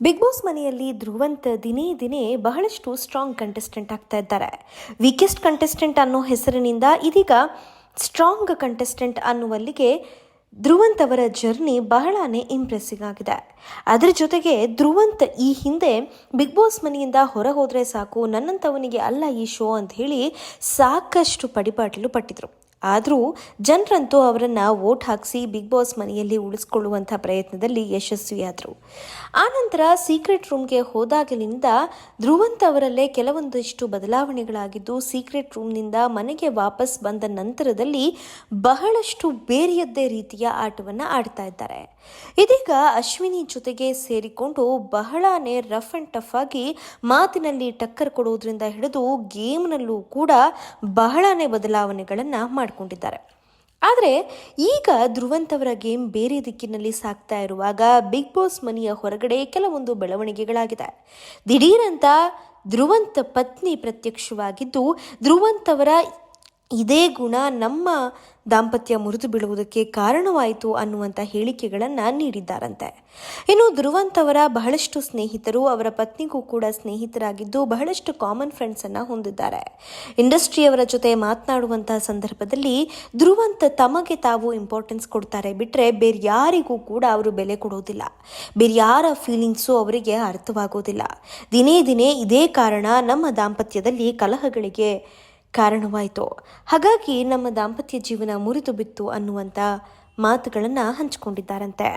Big boss ಮನೆಯಲ್ಲಿ ಧ್ರುವಂತ ದಿನೇ ದಿನೇ ಬಹಳಷ್ಟು ಸ್ಟ್ರಾಂಗ್ ಕಂಟೆಸ್ಟೆಂಟ್ ಆಗ್ತಾ ಇದ್ದಾರೆ. ವೀಕೆಸ್ಟ್ ಕಂಟೆಸ್ಟೆಂಟ್ ಅನ್ನೋ ಹೆಸರಿನಿಂದ ಇದೀಗ ಸ್ಟ್ರಾಂಗ್ ಕಂಟೆಸ್ಟೆಂಟ್ ಅನ್ನುವಲ್ಲಿಗೆ ಧ್ರುವಂತ್ ಅವರ ಜರ್ನಿ ಬಹಳನೇ ಇಂಪ್ರೆಸ್ಸಿಂಗ್ ಆಗಿದೆ. ಅದರ ಜೊತೆಗೆ ಧ್ರುವಂತ್ ಈ ಹಿಂದೆ ಬಿಗ್ ಬಾಸ್ ಮನೆಯಿಂದ ಹೊರ ಹೋದರೆ ಸಾಕು ನನ್ನಂಥವನಿಗೆ ಅಲ್ಲ ಈ ಶೋ ಅಂತ ಹೇಳಿ ಸಾಕಷ್ಟು ಪಡಿಪಾಟಲು ಪಟ್ಟಿದ್ರು. ಆದರೂ ಜನರಂತೂ ಅವರನ್ನು ವೋಟ್ ಹಾಕಿಸಿ ಬಿಗ್ ಬಾಸ್ ಮನೆಯಲ್ಲಿ ಉಳಿಸ್ಕೊಳ್ಳುವಂಥ ಪ್ರಯತ್ನದಲ್ಲಿ ಯಶಸ್ವಿಯಾದರು. ಆನಂತರ ಸೀಕ್ರೆಟ್ ರೂಮ್ಗೆ ಹೋದಾಗಲಿಂದ ಧ್ರುವಂತ್ ಅವರಲ್ಲೇ ಕೆಲವೊಂದಿಷ್ಟು ಬದಲಾವಣೆಗಳಾಗಿದ್ದು ಸೀಕ್ರೆಟ್ ರೂಮ್ನಿಂದ ಮನೆಗೆ ವಾಪಸ್ ಬಂದ ನಂತರದಲ್ಲಿ ಬಹಳಷ್ಟು ಬೇರೆಯದ್ದೇ ರೀತಿಯ ಆಟವನ್ನು ಆಡ್ತಾ ಇದ್ದಾರೆ. ಇದೀಗ ಅಶ್ವಿನಿ ಜೊತೆಗೆ ಸೇರಿಕೊಂಡು ಬಹಳನೇ ರಫ್ ಆ್ಯಂಡ್ ಟಫ್ ಆಗಿ ಮಾತಿನಲ್ಲಿ ಟಕ್ಕರ್ ಕೊಡೋದ್ರಿಂದ ಹಿಡಿದು ಗೇಮ್ನಲ್ಲೂ ಕೂಡ ಬಹಳನೇ ಬದಲಾವಣೆಗಳನ್ನು ಮಾಡಿಕೊಂಡಿದ್ದಾರೆ. ಆದರೆ ಈಗ ಧ್ರುವಂತವರ ಗೇಮ್ ಬೇರೆ ದಿಕ್ಕಿನಲ್ಲಿ ಸಾಗ್ತಾ ಇರುವಾಗ ಬಿಗ್ ಬಾಸ್ ಮನೆಯ ಹೊರಗಡೆ ಕೆಲವೊಂದು ಬೆಳವಣಿಗೆಗಳಾಗಿದೆ. ದಿಢೀರಂತ ಧ್ರುವಂತ ಪತ್ನಿ ಪ್ರತ್ಯಕ್ಷವಾಗಿದ್ದು ಧ್ರುವಂತವರ ಇದೇ ಗುಣ ನಮ್ಮ ದಾಂಪತ್ಯ ಮುರಿದು ಬೀಳುವುದಕ್ಕೆ ಕಾರಣವಾಯಿತು ಅನ್ನುವಂಥ ಹೇಳಿಕೆಗಳನ್ನು ನೀಡಿದ್ದಾರಂತೆ. ಇನ್ನು ಧ್ರುವಂತವರ ಬಹಳಷ್ಟು ಸ್ನೇಹಿತರು ಅವರ ಪತ್ನಿಗೂ ಕೂಡ ಸ್ನೇಹಿತರಾಗಿದ್ದು ಬಹಳಷ್ಟು ಕಾಮನ್ ಫ್ರೆಂಡ್ಸನ್ನು ಹೊಂದಿದ್ದಾರೆ. ಇಂಡಸ್ಟ್ರಿಯವರ ಜೊತೆ ಮಾತನಾಡುವಂತಹ ಸಂದರ್ಭದಲ್ಲಿ ಧ್ರುವಂತ ತಮಗೆ ತಾವು ಇಂಪಾರ್ಟೆನ್ಸ್ ಕೊಡ್ತಾರೆ ಬಿಟ್ಟರೆ ಬೇರೆ ಯಾರಿಗೂ ಕೂಡ ಅವರು ಬೆಲೆ ಕೊಡೋದಿಲ್ಲ. ಬೇರೆ ಯಾರ ಫೀಲಿಂಗ್ಸು ಅವರಿಗೆ ಅರ್ಥವಾಗೋದಿಲ್ಲ. ದಿನೇ ದಿನೇ ಇದೇ ಕಾರಣ ನಮ್ಮ ದಾಂಪತ್ಯದಲ್ಲಿ ಕಲಹಗಳಿಗೆ ಕಾರಣವಾಯಿತು. ಹಾಗಾಗಿ ನಮ್ಮ ದಾಂಪತ್ಯ ಜೀವನ ಮುರಿದು ಬಿತ್ತು ಅನ್ನುವಂಥ ಮಾತುಗಳನ್ನು ಹಂಚಿಕೊಂಡಿದ್ದಾರಂತೆ.